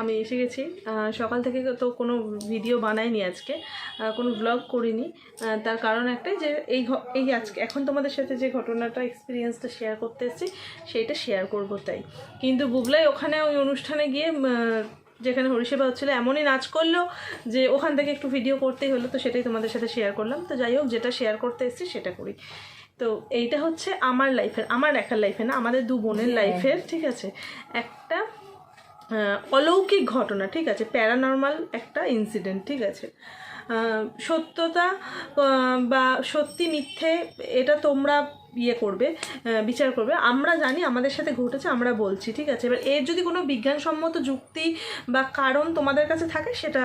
আমি এসে গেছি। সকাল থেকে তো কোনো ভিডিও বানাইনি আজকে কোনো ব্লগ করিনি। তার কারণ একটাই যে এই এই আজকে এখন তোমাদের সাথে যে ঘটনাটা এক্সপিরিয়েন্সটা শেয়ার করতে এসেছি সেইটা শেয়ার করব তাই। কিন্তু বুবলাই ওখানে ওই অনুষ্ঠানে গিয়ে যেখানে হরিসেবা হচ্ছিল এমনই নাচ করল যে ওখান থেকে একটু ভিডিও করতেই হলো তো সেটাই তোমাদের সাথে শেয়ার করলাম। তো যাই হোক যেটা শেয়ার করতে এসেছি সেটা করি। তো এইটা হচ্ছে আমার লাইফের আমার একার লাইফে না আমাদের দু বোনের লাইফের ঠিক আছে? একটা অলৌকিক ঘটনা ঠিক আছে? প্যারানর্মাল একটা ইনসিডেন্ট ঠিক আছে? সত্যতা বা সত্যি মিথ্যে এটা তোমরা ইয়ে করবে বিচার করবে। আমরা জানি আমাদের সাথে ঘটেছে আমরা বলছি ঠিক আছে? এবার এর যদি কোনো বিজ্ঞানসম্মত যুক্তি বা কারণ তোমাদের কাছে থাকে সেটা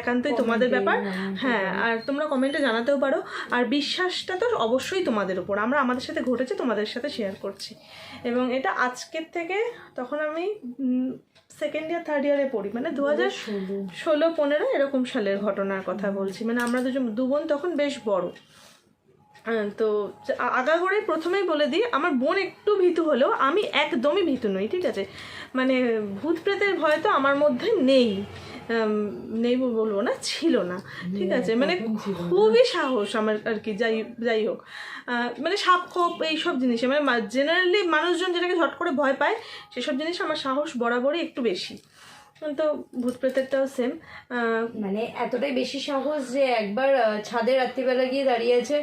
একান্তই তোমাদের ব্যাপার। হ্যাঁ আর তোমরা কমেন্টে জানাতেও পারো। আর বিশ্বাসটা তো অবশ্যই তোমাদের উপর। আমরা আমাদের সাথে ঘটেছে তোমাদের সাথে শেয়ার করছি। এবং এটা আজকের থেকে তখন আমি সেকেন্ড ইয়ার থার্ড ইয়ারে পড়ি। মানে দু হাজার ষোলো। পনেরো এরকম সালের ঘটনার কথা বলছি। মানে আমরা দুজন দু বোন তখন বেশ বড়। তো আগাগোড়াই প্রথমেই বলে দিই আমার বোন একটু ভীতু হলেও আমি একদমই ভীতু নই ঠিক আছে? মানে ভূত প্রেতের ভয় তো আমার মধ্যে নেই। নেই বলব না ছিল না ঠিক আছে? মানে খুবই সাহস আমার আর কি যাই যাই হোক। মানে সাপ খোপ এইসব জিনিসে মানে জেনারেলি মানুষজন যেটাকে ঝট করে ভয় পায় সেসব জিনিস আমার সাহস বরাবরই একটু বেশি। তো ভূত প্রেতেরটাও সেম মানে এতটাই বেশি সাহস যে একবার ছাদে রাত্রিবেলা গিয়ে দাঁড়িয়ে আছে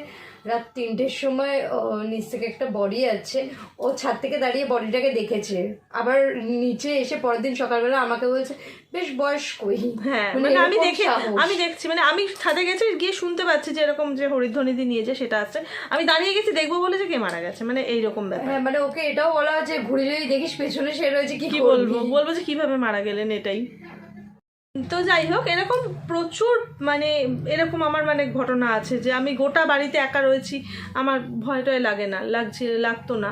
রাত তিনটের সময় ও, নিচ থেকে একটা বডি আছে ও ছাদ থেকে দাঁড়িয়ে বডিটাকে দেখেছে। আবার নিচে এসে পরের দিন সকালবেলা আমাকে বলছে বেশ বয়স্কই হ্যাঁ মানে মানে আমি দেখে আমি দেখছি মানে আমি ছাদে গেছি গিয়ে শুনতে পাচ্ছি যে এরকম যে হরিধ্বনি দিয়ে নিয়েছে সেটা আছে। আমি দাঁড়িয়ে গেছি দেখব বলে যে কে মারা গেছে মানে এইরকম ব্যাপার। হ্যাঁ মানে ওকে এটাও বলা যে ঘুরে যদি দেখিস পেছনে সে রয়েছে কি কি বলব? বলব যে কীভাবে মারা গেলেন এটাই? তো যাই হোক, এরকম প্রচুর মানে এরকম আমার মানে ঘটনা আছে যে আমি গোটা বাড়িতে একা রয়েছি, আমার ভয় টয় লাগে না, লাগছে, লাগতো না।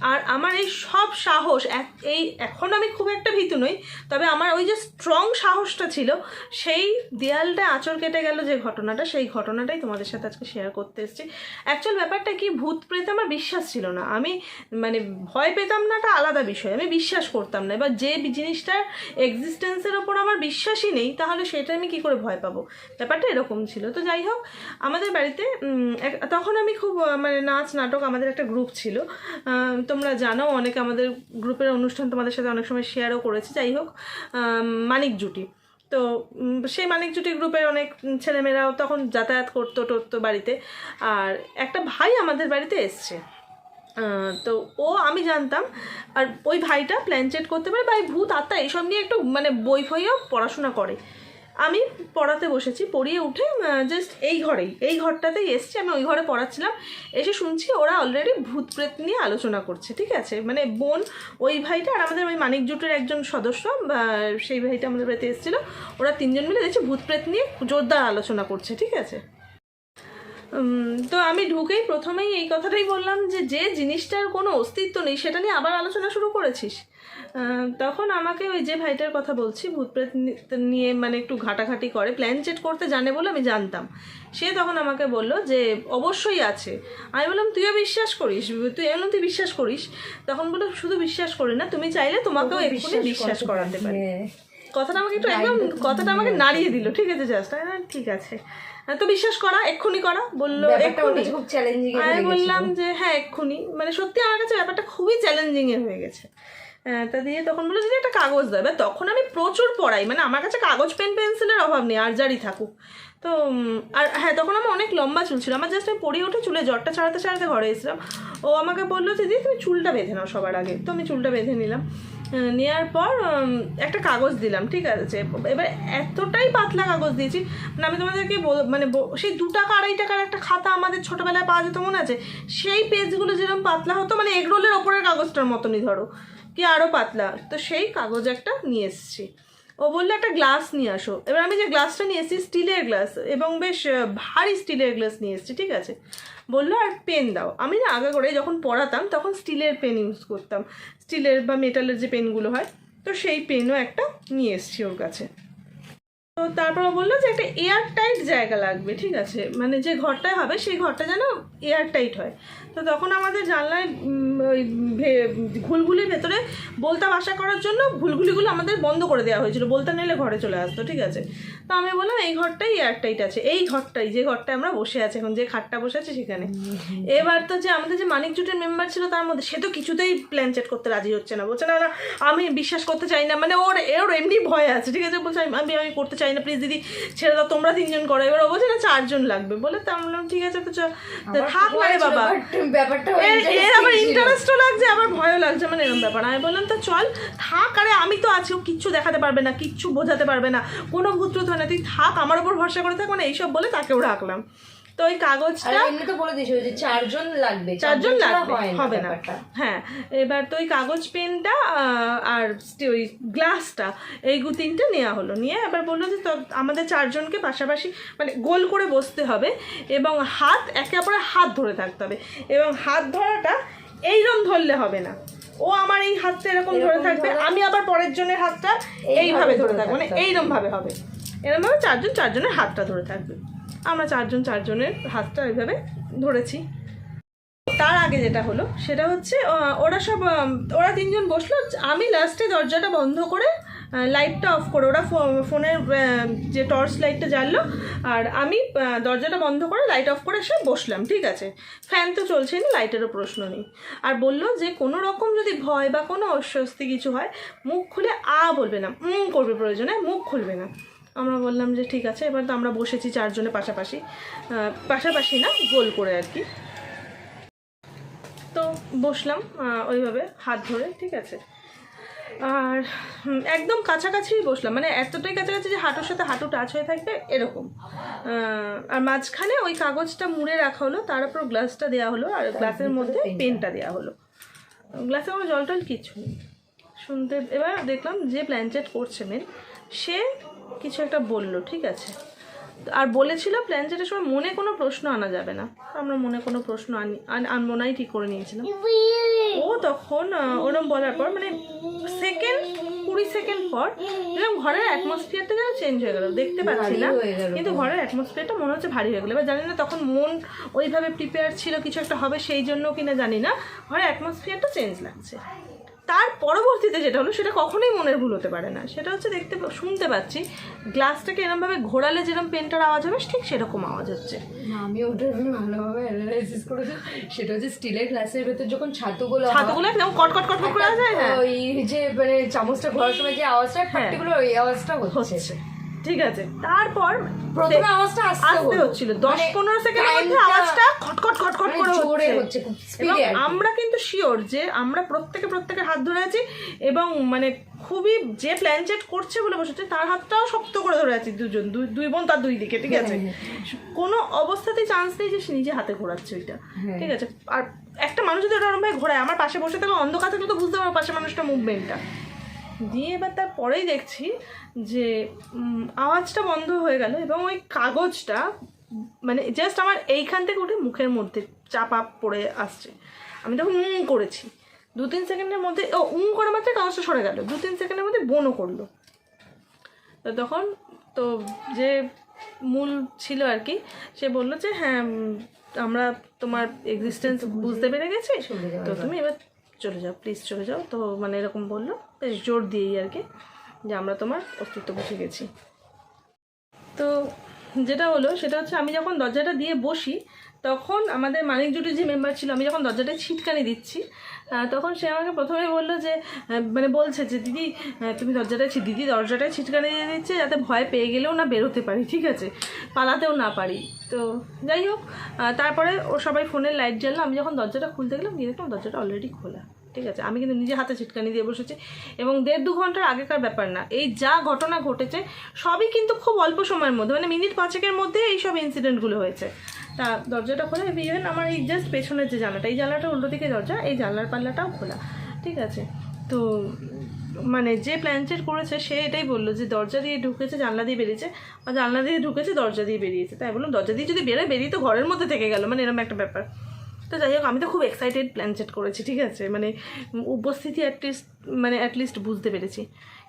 আর আমার এই সব সাহস, এক এই এখন আমি খুব একটা ভীতু নই, তবে আমার ওই যে স্ট্রং সাহসটা ছিল, সেই দেয়ালটা আঁচড় কেটে গেল যে ঘটনাটা, সেই ঘটনাটাই তোমাদের সাথে আজকে শেয়ার করতে এসেছি। অ্যাকচুয়াল ব্যাপারটা কি, ভূত প্রেতে আমার বিশ্বাস ছিল না। আমি মানে ভয় পেতাম না নাটা আলাদা বিষয়। আমি বিশ্বাস করতাম না। এবার যে জিনিসটার এক্সিস্টেন্সের ওপর আমার বিশ্বাসই নেই, তাহলে সেটা আমি কি করে ভয় পাবো? ব্যাপারটা এরকম ছিল। তো যাই হোক, আমাদের বাড়িতে তখন আমি খুব মানে নাচ, নাটক আমাদের একটা গ্রুপ ছিল। তোমরা জানো অনেকে আমাদের গ্রুপের অনুষ্ঠান তোমাদের সাথে অনেক সময় শেয়ারও করেছি। যাই হোক মানিক জুটি। তো সেই মানিক জুটি গ্রুপের অনেক ছেলেমেয়েরাও তখন যাতায়াত করতো, টরতো বাড়িতে। আর একটা ভাই আমাদের বাড়িতে এসছে। তো ও আমি জানতাম, আর ওই ভাইটা প্ল্যান চেট করতে পারে এই ভূত আত্মা, এইসব নিয়ে একটু মানে বই ফইও পড়াশোনা করে। আমি পড়াতে বসেছি, পড়িয়ে উঠে জাস্ট এই ঘরেই, এই ঘরটাতেই এসছি, আমি ওই ঘরে পড়াচ্ছিলাম। এসে শুনছি ওরা অলরেডি ভূত প্রেত নিয়ে আলোচনা করছে, ঠিক আছে? মানে বোন, ওই ভাইটা আর আমাদের ওই মানিক জুটের একজন সদস্য সেই ভাইটা আমাদের বাড়িতে এসেছিল, ওরা তিনজন মিলে দেখছি ভূত প্রেত নিয়ে জোরদার আলোচনা করছে, ঠিক আছে? তো আমি ঢুকেই প্রথমেই এই কথাটাই বললাম যে যে জিনিসটার কোনো অস্তিত্ব নেই, সেটা নিয়ে আবার আলোচনা শুরু করেছিস? তখন আমাকে ওই যে ভাইটার কথা বলছি ভূতপ্রেত নি- নিয়ে মানে একটু ঘাটাঘাটি করে প্ল্যান চেট করতে জানে বলে আমি জানতাম। সে তখন আমাকে বলল যে অবশ্যই আছে। আমি বললাম তুইও বিশ্বাস করিস তুই এমন তুই বিশ্বাস করিস? তখন বলল শুধু বিশ্বাস করি না তুমি চাইলে তোমাকেও এক্ষুনি বিশ্বাস করাতে পারি। হ্যাঁ। কথাটা আমাকে একটু একদম কথাটা আমাকে নাড়িয়ে দিল ঠিক আছে জাস্ট ঠিক আছে। হ্যাঁ, তো বিশ্বাস করা এক্ষুনি করা। বলল এক্ষুনি। খুব চ্যালেঞ্জিং আমি বললাম যে হ্যাঁ এক্ষুনি। মানে সত্যি আমার কাছে ব্যাপারটা খুবই চ্যালেঞ্জিং হয়ে গেছে। তা দিয়ে তখন বলল যে একটা কাগজ দেবে তখন আমি প্রচুর পড়াই মানে আমার কাছে কাগজ, পেন, পেন্সিলের অভাব নেই, আর যারই থাকুক। তো আর হ্যাঁ তখন আমার অনেক লম্বা চুল ছিল। আমার জাস্ট আমি পড়িয়ে উঠে চুলে জ্বরটা ছাড়াতে ছাড়াতে ঘরে এসেছিলাম। ও আমাকে বলল যে দিদি, তুমি চুলটা বেঁধে নাও সবার আগে। তো আমি চুলটা বেঁধে নিলাম। নেওয়ার পর একটা কাগজ দিলাম, ঠিক আছে? এবার এতটাই পাতলা কাগজ দিয়েছি মানে আমি তোমাদেরকে মানে সেই দু টাকা, আড়াই টাকার একটা খাতা আমাদের ছোটোবেলায় পাওয়া যেত, মনে আছে? সেই পেজগুলো যেরকম পাতলা হতো মানে এগরোলের ওপরের কাগজটার মতনই ধরো। কি আরও পাতলা? তো সেই কাগজ একটা নিয়ে এসেছি। ও বলল, একটা গ্লাস নিয়ে আসো। এবার আমি যে গ্লাসটা নিয়ে এসেছি স্টিলের গ্লাস এবং বেশ ভারী স্টিলের গ্লাস নিয়ে এসেছি, ঠিক আছে? বলল, আর পেন দাও। আমি না আগে করে যখন পড়াতাম, তখন স্টিলের পেন ইউজ করতাম। স্টিলের বা মেটালের যে পেনগুলো হয়, তো সেই পেনও একটা নিয়ে এসেছি ওর কাছে। তো তারপর বলল যে একটা এয়ার টাইট জায়গা লাগবে, ঠিক আছে? মানে যে ঘরটায় হবে, সেই ঘরটা যেন এয়ার টাইট হয়। তো তখন আমাদের জানলায় ওই ঘুলঘুলির ভেতরে বলতা বাসা করার জন্য ঘুলঘুলিগুলো আমাদের বন্ধ করে দেওয়া হয়েছিল। বলতা নিলে ঘরে চলে আসতো, ঠিক আছে? তো আমি বললাম, এই ঘরটাই এয়ার টাইট আছে। এই ঘরটাই, যে ঘরটায় আমরা বসে আছি এখন, যে খাটটা বসে আছে সেখানে। এবার তো যে আমাদের যে মানিক জুটের মেম্বার ছিল, তার মধ্যে সে তো কিছুতেই প্ল্যান চেট করতে রাজি হচ্ছে না। বলছে, না না, আমি বিশ্বাস করতে চাই না। মানে ওর ওর এমনি ভয় আছে, ঠিক আছে? বলছে আমি আমি করতে চাই না প্লিজ দিদি ছেড়ে দাও তোমরা তিনজন করো। এবার ও বলছে না চারজন লাগবে। বলে তো আমি বললাম ঠিক আছে তো থাক না রে বাবা। এর আবার ইন্টারেস্টও লাগছে আবার ভয়ও লাগছে মানে এরকম ব্যাপার। আমি বললাম তো চল থাক আরে আমি তো আছি ও কিচ্ছু দেখাতে পারবে না কিচ্ছু বোঝাতে পারবে না কোনো ভূত্র তো না তুই থাক আমার উপর ভরসা করে থাক মানে এইসব বলে তাকেও রাখলাম। তো ওই কাগজটা এমনি তো বলে যে চারজন লাগবে চারজন লাগবে হবে না। হ্যাঁ এবার তো ওই কাগজ পেনটা আর ওই গ্লাসটা এই গু তিনটে নেওয়া হলো। নিয়ে এবার বলল যে তো আমাদের চারজনকে পাশাপাশি মানে গোল করে বসতে হবে এবং হাত একে অপরের হাত ধরে থাকতে হবে। এবং হাত ধরাটা এইরকম ধরলে হবে না। ও আমার এই হাতটা এরকম ধরে থাকবে আমি আবার পরের জনের হাতটা এইভাবে ধরে থাকব। মানে থাকতে হবে। এইরকম ভাবে হবে। এরকম চারজন চারজনের হাতটা ধরে থাকবে। আমরা চারজন চারজনের হাতটা এইভাবে ধরেছি। তার আগে যেটা হলো, সেটা হচ্ছে ওরা সব ওরা তিনজন বসল, আমি লাস্টে দরজাটা বন্ধ করে লাইটটা অফ করে, ওরা ফোনের যে টর্চ লাইটটা জ্বাললো, আর আমি দরজাটা বন্ধ করে লাইট অফ করে এসে বসলাম, ঠিক আছে? ফ্যান তো চলছেই না লাইটেরও প্রশ্ন নেই। আর বলল যে, কোনো রকম যদি ভয় বা কোনো অস্বস্তি কিছু হয়, মুখ খুলে আ বলবে না, উম করবে প্রয়োজনে, মুখ খুলবে না। আমরা বললাম যে ঠিক আছে এবার তো আমরা বসেছি চারজনে পাশাপাশি। পাশাপাশি না গোল করে আর কি। তো বসলাম ওইভাবে হাত ধরে ঠিক আছে। আর একদম কাছাকাছি বসলাম। মানে এতটাই কাছাকাছি যে হাঁটুর সাথে হাঁটু টাচ হয়ে থাকবে এরকম। আর মাঝখানে ওই কাগজটা মুড়ে রাখা হলো তার উপর গ্লাসটা দেওয়া হলো আর গ্লাসের মধ্যে পেনটা দেওয়া হলো। গ্লাসে কোনো জল টল কিছু নেই। শুনতে এবার দেখলাম যে প্ল্যানচেট করছে মেন সে কিছু একটা বলল ঠিক আছে? আর বলেছিল প্ল্যানচেটের সময় মনে কোনো প্রশ্ন আনা যাবে না। আমরা মনে কোনো প্রশ্ন আনি আন- আনব নাই ঠিক করে নিয়েছিলাম। ও তখন ওরম বলার পর মানে সেকেন্ড কুড়ি সেকেন্ড পর এরকম ঘরের অ্যাটমসফিয়ারটা যেন চেঞ্জ হয়ে গেল। দেখতে পাচ্ছি না কিন্তু ঘরের অ্যাটমসফিয়ারটা মনে হচ্ছে ভারী হয়ে গেলো। এবার জানি না তখন মন ওইভাবে প্রিপেয়ার ছিল কিছু একটা হবে সেই জন্য কিনা জানি না ঘরের অ্যাটমসফিয়ারটা চেঞ্জ লাগছে। তার পরবর্তীতে যেটা হলো সেটা কখনোই মনের ভুল হতে পারে না। সেটা হচ্ছে দেখতে শুনতে পাচ্ছি গ্লাসটাকে এরমভাবে ঘোরালে যেরকম পেনটার আওয়াজ হবে ঠিক সেরকম আওয়াজ হচ্ছে। আমি ওটা ভালোভাবে অ্যানালাইসিস করেছি সেটা হচ্ছে স্টিলের গ্লাসের ভেতর যখন ছাতুগুলো হয়, ছাতুগুলো একদম কট কট কট কট করে হয় হ্যাঁ ওই যে মানে চামচটা ঘোরার সময় যে আওয়াজটা পার্টিকুলার ওই আওয়াজটা হচ্ছে। ঠিক আছে। তারপর প্রথমে আওয়াজটা আসতে হচ্ছিল। দশ মানে পনেরো সেকেন্ডের মধ্যে আওয়াজটা খটখট খটখট মানে করে জোরে হচ্ছে। এবং। আমরা কিন্তু শিওর যে আমরা প্রত্যেকে প্রত্যেকের হাত ধরে আছি এবং মানে খুবই যে প্ল্যানচেট করছে বলে বসেছে তার হাতটাও শক্ত করে ধরে আছি দুজন দুই বোন তার দুই দিকে ঠিক আছে? কোনো অবস্থাতেই চান্স নেই যে সে নিজে হাতে ঘোরাচ্ছে ওইটা হ্যাঁ। ঠিক আছে? আর একটা মানুষ যদি ওটা ওরমভাবে ঘোরায় আমার পাশে বসে থাকলে অন্ধকার থাকলে তো বুঝতে পারব পাশে মানুষটা মুভমেন্টটা দিয়ে এবার তারপরেই দেখছি যে আওয়াজটা বন্ধ হয়ে গেল এবং ওই কাগজটা মানে জাস্ট আমার এইখান থেকে উঠে মুখের মধ্যে চাপা পড়ে আসছে। আমি তখন উম করেছি। দু তিন সেকেন্ডের মধ্যে ও উম করে মাত্র কাগজটা সরে গেল। দু তিন সেকেন্ডের মধ্যে বনও করল। তো তখন তো যে মূল ছিল আর কি সে বলল যে হ্যাঁ আমরা তোমার এক্সিস্টেন্স বুঝতে পেরে গেছি। তো তুমি এবার চলে যাও প্লিজ চলে যাও। তো মানে এরকম বলল, বেশ জোর দিয়েই আর কি যে আমরা তোমার অস্তিত্ব বুঝে গেছি। যেটা হলো সেটা হচ্ছে আমি যখন দরজাটা দিয়ে বসি, তখন আমাদের মানিক জুটির যে মেম্বার ছিল, আমি যখন দরজাটা ছিটকানি দিচ্ছি তখন সে আমাকে প্রথমে বলল যে মানে বলছে যে, দিদি তুমি দরজাটা দিদি দরজাটায় ছিটকানি দিয়ে দিচ্ছে যাতে ভয় পেয়ে গেলেও না বেরোতে পারি, ঠিক আছে? পালাতেও না পারি। তো যাই হোক তারপরে ও সবাই ফোনের লাইট জ্বাললো, আমি যখন দরজাটা খুলতে গেলাম, গিয়ে দেখলাম দরজাটা অলরেডি খোলা। ঠিক আছে? আমি কিন্তু নিজে হাতে ছিটকানি দিয়ে বসেছি। এবং দেড় দু ঘণ্টার আগেকার ব্যাপার না। এই যা ঘটনা ঘটেছে, সবই কিন্তু খুব অল্প সময়ের মধ্যে। মানে মিনিট পাঁচেকের মধ্যে এই সব ইনসিডেন্টগুলো হয়েছে। তা দরজাটা খোলা ইভেন আমার এই জাস্ট পেছনের যে জানলাটা, এই জানলাটা উল্টো দিকে দরজা, এই জানলার পাল্লাটাও খোলা। ঠিক আছে? তো মানে যে প্ল্যানচেট করেছে, সে এটাই বলল যে দরজা দিয়ে ঢুকেছে, জানলা দিয়ে বেরিয়েছে। আর জানলা দিয়ে ঢুকেছে, দরজা দিয়ে বেরিয়েছে। তাই বললাম, দরজা দিয়ে যদি বেরোয়, বেরিয়ে তো ঘরের মধ্যে থেকে গেল। মানে এরকম একটা ব্যাপার। তো যাই হোক আমি তো খুব এক্সাইটেড প্ল্যানচেট করেছি ঠিক আছে? মানে উপস্থিতি অ্যাটলিস্ট মানে অ্যাটলিস্ট বুঝতে পেরেছি।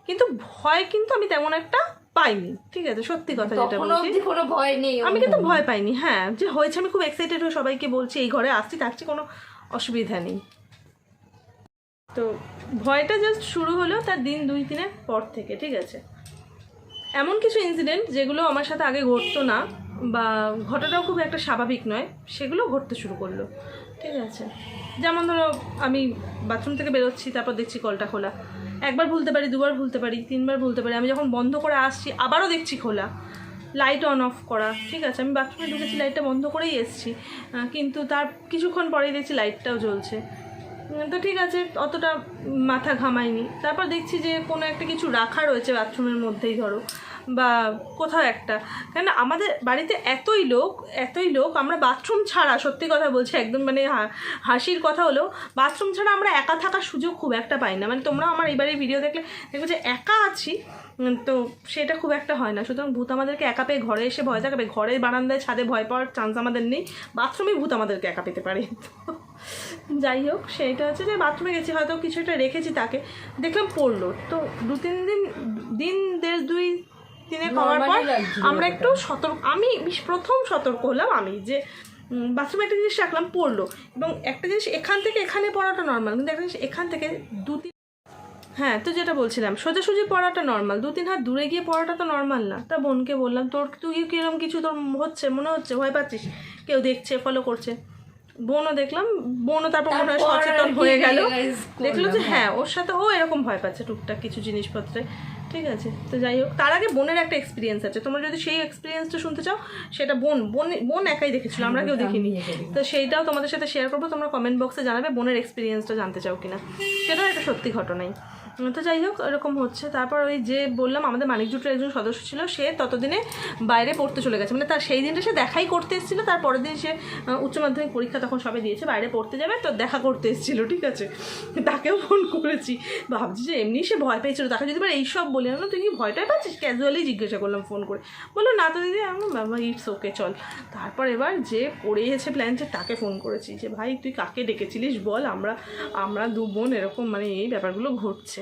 কিন্তু ভয় কিন্তু আমি তেমন একটা পাইনি ঠিক আছে? সত্যি কথা যেটা বলছি। কোনো ভয় নেই আমি কিন্তু ভয় পাইনি হ্যাঁ। যে হয়েছে আমি খুব এক্সাইটেড হয়ে সবাইকে বলছি এই ঘরে আসছি থাকছি কোনো অসুবিধা নেই। তো ভয়টা জাস্ট শুরু হলো তার দিন দুই দিনের পর থেকে ঠিক আছে? এমন কিছু ইনসিডেন্ট যেগুলো আমার সাথে আগে ঘটতো না। বা ঘটাটাও খুব একটা স্বাভাবিক নয়, সেগুলো ঘটতে শুরু করল। ঠিক আছে? যেমন ধরো, আমি বাথরুম থেকে বেরোচ্ছি, তারপর দেখছি কলটা খোলা। একবার ভুলতে পারি, দুবার ভুলতে পারি, তিনবার ভুলতে পারি, আমি যখন বন্ধ করে আসছি, আবারও দেখছি খোলা। লাইট অন অফ করা, ঠিক আছে? আমি বাথরুমে ঢুকেছি লাইটটা বন্ধ করেই এসেছি। কিন্তু তার কিছুক্ষণ পরেই দেখছি লাইটটাও জ্বলছে। তো ঠিক আছে, অতটা মাথা ঘামাইনি। তারপর দেখছি যে কোনো একটা কিছু রাখা রয়েছে বাথরুমের মধ্যেই, ধরো। বা কোথাও একটা। কেন আমাদের বাড়িতে এতই লোক এতই লোক, আমরা বাথরুম ছাড়া, সত্যি কথা বলছি, একদম মানে হাসির কথা হলো বাথরুম ছাড়া আমরা একা থাকার সুযোগ খুব একটা পাই না। মানে তোমরা আমার এবারে ভিডিও দেখলে দেখবে যে একা আছি তো সেটা খুব একটা হয় না। সুতরাং ভূত আমাদেরকে একা পেয়ে ঘরে এসে ভয় দেখাবে। ঘরে বারান্দায় ছাদে ভয় পাওয়ার চান্স আমাদের নেই। বাথরুমে ভূত আমাদেরকে একা পেতে পারে। তো যাই হোক সেইটা হচ্ছে যে বাথরুমে গেছি, হয়তো কিছু একটা রেখেছি তাকে। দেখলাম পড়ল। তো দু তিন দিন দিন, দেড়, দুই দিনে খাওয়ার পর আমরা একটু সতর্ক আমি বিশ- প্রথম সতর্ক হলাম আমি যে বাথরুমে একটা জিনিস রাখলাম পড়ল। এবং একটা জিনিস এখান থেকে এখানে পড়াটা নর্মাল কিন্তু একটা জিনিস এখান থেকে দু তিন হ্যাঁ তো যেটা বলছিলাম সোজাসুজি পড়াটা নর্মাল দু তিন হাত দূরে গিয়ে পড়াটা তো নর্মাল না। তা বোনকে বললাম তোর তুই কীরকম কিছু তোর হচ্ছে মনে হচ্ছে ভয় পাচ্ছিস? কেউ দেখছে ফলো করছে। বোনও দেখলাম বোনও তারপর মনে হয় সচেতন হয়ে গেল। দেখল যে হ্যাঁ ওর সাথে ও এরকম ভয় পাচ্ছে টুকটাক কিছু জিনিসপত্রে। ঠিক আছে তো যাই হোক তার আগে বোনের একটা এক্সপিরিয়েন্স আছে। তোমরা যদি সেই এক্সপিরিয়েন্সটা শুনতে চাও সেটা বোন বোন বোন একাই দেখেছিল আমরা কেউ দেখিনি। তো সেইটাও তোমাদের সাথে শেয়ার করব তোমরা কমেন্ট বক্সে জানাবে বোনের এক্সপিরিয়েন্সটা জানতে চাও কিনা। সেটাও একটা সত্যি ঘটনাই। তো যাই হোক, এরকম হচ্ছে। তারপর ওই যে বললাম, আমাদের মানিক জুটের একজন সদস্য ছিল, সে ততদিনে বাইরে পড়তে চলে গেছে। মানে তার সেই দিনটা সে দেখাই করতে এসেছিল, তার পরের দিন সে উচ্চ মাধ্যমিক পরীক্ষা তখন সবে দিয়েছে, বাইরে পড়তে যাবে, তো দেখা করতে এসেছিল, ঠিক আছে? তাকেও ফোন করেছি। ভাবছি যে এমনি সে ভয় পেয়েছিল। তাকে যদি এবার এইসব বলি, না তুই কি ভয়টাই পাচ্ছিস? ক্যাজুয়ালি জিজ্ঞাসা করলাম ফোন করে। বলল, না, তো দিদি, আমি বাবা ইটস ওকে চল। তারপর এবার যে পড়েছে প্ল্যানছে তাকে ফোন করেছি, যে, ভাই, তুই কাকে ডেকেছিলিস বল? আমরা আমরা দু বোন এরকম মানে এই ব্যাপারগুলো ঘটছে।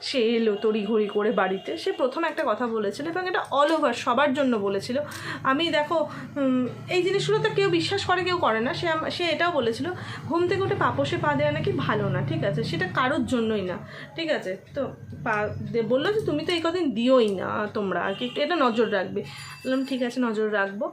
সে এলো তড়িঘড়ি করে বাড়িতে। সে প্রথম একটা কথা বলেছিল এবং এটা অল ওভার সবার জন্য বলেছিল। আমি দেখো এই জিনিসগুলো তো কেউ বিশ্বাস করে কেউ করে না। সে সে এটাও বলেছিল ঘুম থেকে উঠে পাপসে পা দেওয়া নাকি ভালো না ঠিক আছে? সেটা কারোর জন্যই না ঠিক আছে? তো পা দে- বলল যে তুমি তো এই কদিন দিওই না তোমরা আর কি এটা নজর রাখবে। বললাম ঠিক আছে নজর রাখব।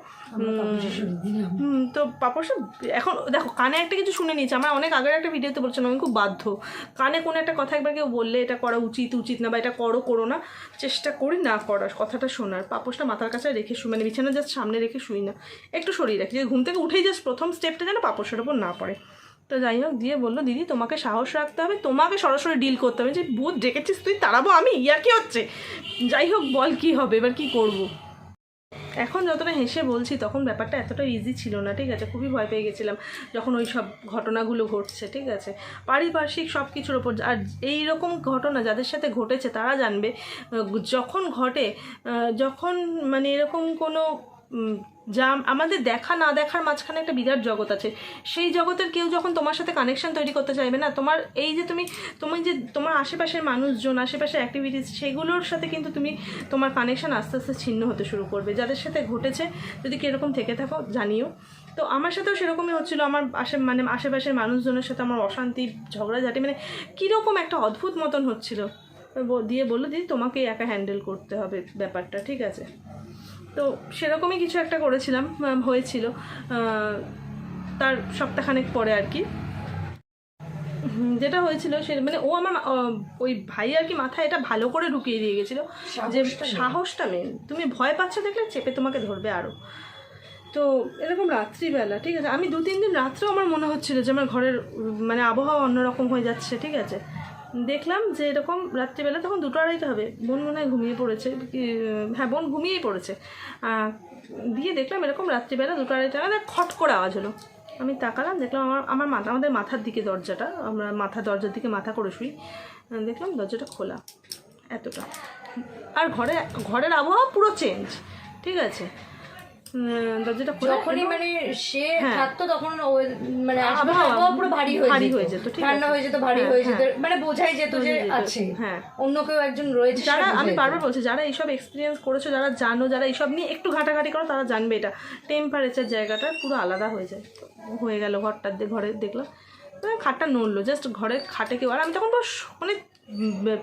তো পাপসা এখন দেখো কানে একটা কিছু শুনে নিয়েছে। আমার অনেক আগের একটা ভিডিওতে বলছিলাম আমি খুব বাধ্য। কানে কোনো একটা কথা একবার কেউ বললে এটা করা উচিত উচিত উচিত না বা এটা করো করো না, চেষ্টা করি না করার, কথাটা শোনার। পাপোসটা মাথার কাছে রেখে শুই মানে বিছানা জাস্ট সামনে রেখে শুই না। একটু সরিয়ে রাখি, যদি ঘুম থেকে উঠেই যাস প্রথম স্টেপটা যেন পাপোসের ওপর না পড়ে। তো যাই হোক, দিয়ে বলল, দিদি, তোমাকে সাহস রাখতে হবে, তোমাকে সরাসরি ডিল করতে হবে। যে ভূত, ডেকেছিস তুই? তাড়াবো আমি? ইয়ার কি হচ্ছে? যাই হোক, বল কি হবে, এবার কি করব? এখন যতটা হেসে বলছি, তখন ব্যাপারটা এতটা ইজি ছিল না, ঠিক আছে? খুবই ভয় পেয়ে গেছিলাম যখন ওই সব ঘটনাগুলো ঘটছে, ঠিক আছে? পারিপার্শ্বিক সব কিছুর ওপর আর এই রকম ঘটনা যাদের সাথে ঘটেছে, তারা জানবে যখন ঘটে যখন মানে এরকম কোনো যা আমাদের দেখা না দেখার মাঝখানে একটা বিরাট জগৎ আছে। সেই জগতের কেউ যখন তোমার সাথে কানেকশন তৈরি করতে চাইবে না, তোমার এই যে তুমি তুমি যে তোমার আশেপাশের মানুষজন, আশেপাশের অ্যাক্টিভিটিস সেগুলোর সাথে কিন্তু তুমি তোমার কানেকশন আস্তে আস্তে ছিন্ন হতে শুরু করবে। যাদের সাথে ঘটেছে, যদি কীরকম থেকে থাকো, জানিও। তো আমার সাথেও সেরকমই হচ্ছিল। আমার আশে মানে আশেপাশের মানুষজনের সাথে আমার অশান্তি, ঝগড়াঝাটি মানে কীরকম একটা অদ্ভুত মতন হচ্ছিল। দিয়ে বলল, দিদি, তোমাকে একা হ্যান্ডেল করতে হবে ব্যাপারটা, ঠিক আছে? তো সেরকমই কিছু একটা করেছিলাম হয়েছিল। তার সপ্তাহখানেক পরে আর কি। যেটা হয়েছিল সে মানে ও আমার ওই ভাই আর কি মাথায় এটা ভালো করে ঢুকিয়ে দিয়ে গেছিল যে সাহসটা মেন তুমি ভয় পাচ্ছ দেখলে চেপে তোমাকে ধরবে আরও তো এরকম রাত্রিবেলা ঠিক আছে? আমি দু তিন দিন রাত্রেও আমার মনে হচ্ছিল যে আমার ঘরের মানে আবহাওয়া অন্যরকম হয়ে যাচ্ছে ঠিক আছে? দেখলাম যে এরকম রাত্রিবেলা তখন দুটো আড়াইটা হবে। বোন মনে হয় ঘুমিয়ে পড়েছে। হ্যাঁ বোন ঘুমিয়েই পড়েছে। দিয়ে দেখলাম এরকম রাত্রিবেলা দুটো আড়াইটা নাগাদ খট করে আওয়াজ হলো। আমি তাকালাম, দেখলাম আমার আমার মাথা, আমাদের মাথার দিকে দরজাটা। আমরা মাথা, দরজার দিকে মাথা করে শুই। দেখলাম দরজাটা খোলা এতটা। আর ঘরে, ঘরের আবহাওয়া পুরো চেঞ্জ ঠিক আছে? দরজাটা খোলা যখনই মানে সে হ্যাঁ। থাকতো তখন মানে আবহাওয়া পুরো ভারী হয়ে ভারী হয়ে যেত, ঠান্ডা হয়ে যেত ভারী হ্যাঁ, হয়ে যেত। হ্যাঁ। মানে বোঝাই যেত যে আছে। হ্যাঁ। অন্য কেউ একজন রয়েছে যারা আমি বারবার বলছি যারা এইসব এক্সপিরিয়েন্স করেছ যারা জানো যারা এইসব নিয়ে একটু ঘাটাঘাটি করো তারা জানবে এটা। টেম্পারেচার জায়গাটা পুরো আলাদা হয়ে যায়। হয়ে গেল ঘরটার দিয়ে ঘরে দেখলাম। মানে খাটটা নড়লো জাস্ট ঘরে খাটে কেউ আর আমি তখন পুরো মানে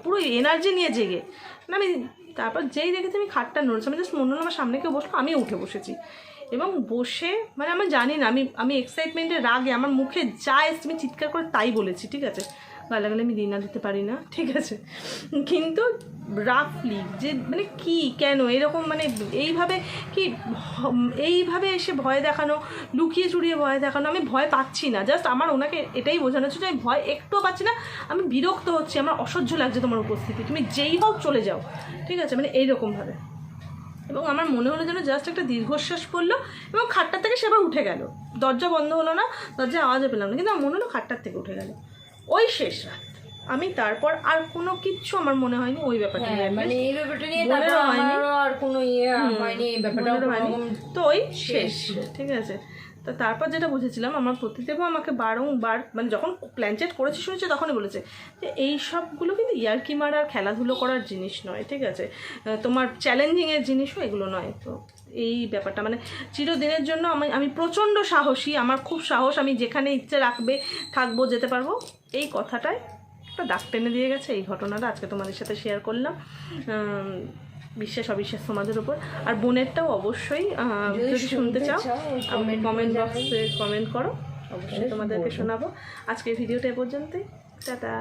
পুরো এনার্জি নিয়ে জেগে। না আমি তারপর যেই দেখেছি আমি খাটটা নড়েছি, আমি জাস্ট মনে হলো আমার সামনে কেউ বসল আমি উঠে বসেছি। এবং বসে মানে আমি জানি না, আমি আমি এক্সাইটমেন্টের রাগে, আমার মুখে যা এসছে আমি চিৎকার করে তাই বলেছি, ঠিক আছে? গালাগালি আমি দিই না দিতে পারি না, ঠিক আছে? কিন্তু রাফলি যে মানে কি, কেন? এরকম মানে এইভাবে কি এইভাবে এসে ভয় দেখানো, লুকিয়ে চুড়িয়ে ভয় দেখানো, আমি ভয় পাচ্ছি না। জাস্ট আমার ওনাকে এটাই বোঝানো হচ্ছে যে আমি ভয় একটুও পাচ্ছি না, আমি বিরক্ত হচ্ছি, আমার অসহ্য লাগছে তোমার উপস্থিতি। তুমি যেই হোক চলে যাও, ঠিক আছে? মানে এইরকমভাবে। এবং আমার মনে হলো যেন জাস্ট একটা দীর্ঘশ্বাস পড়ল এবং খাটটার থেকে সে আবার উঠে গেল। দরজা বন্ধ হলো না দরজা আওয়াজও পেলাম না, কিন্তু আমার মনে হলো খাটটার থেকে উঠে গেল। ওই শেষ রাত আমি তারপর আর কোনো কিচ্ছু আমার মনে হয়নি ওই ব্যাপারটা নিয়ে হ্যাঁ, মানে এই ব্যাপারটা নিয়ে তারপর। আর কোনো ইয়ে হয়নি এই ব্যাপারটা হয়নি। তো ওই শেষ ঠিক আছে তো তারপর যেটা বুঝেছিলাম, আমার প্রতিদেবও আমাকে বারংবার মানে যখন প্ল্যানচেট করেছে শুনেছে, তখনই বলেছে যে এই সবগুলো কিন্তু ইয়ার্কি মারার, খেলাধুলো করার জিনিস নয়, ঠিক আছে? তোমার চ্যালেঞ্জিংয়ের জিনিসও এগুলো নয়। তো এই ব্যাপারটা মানে চিরদিনের জন্য আমি আমি প্রচণ্ড সাহসী, আমার খুব সাহস, আমি যেখানে ইচ্ছে রাখবে, থাকব, যেতে পারব। এই কথাটায় একটা দাগ টেনে দিয়ে গেছে, এই ঘটনাটা আজকে তোমাদের সাথে শেয়ার করলাম। বিশ্বাস অবিশ্বাস তোমাদের উপর। আর বোনেরটাও অবশ্যই যদি শুনতে চাও কমেন্ট বক্সে কমেন্ট করো অবশ্যই তোমাদেরকে শোনাবো। আজকের ভিডিওটা এ পর্যন্তই। টাটা।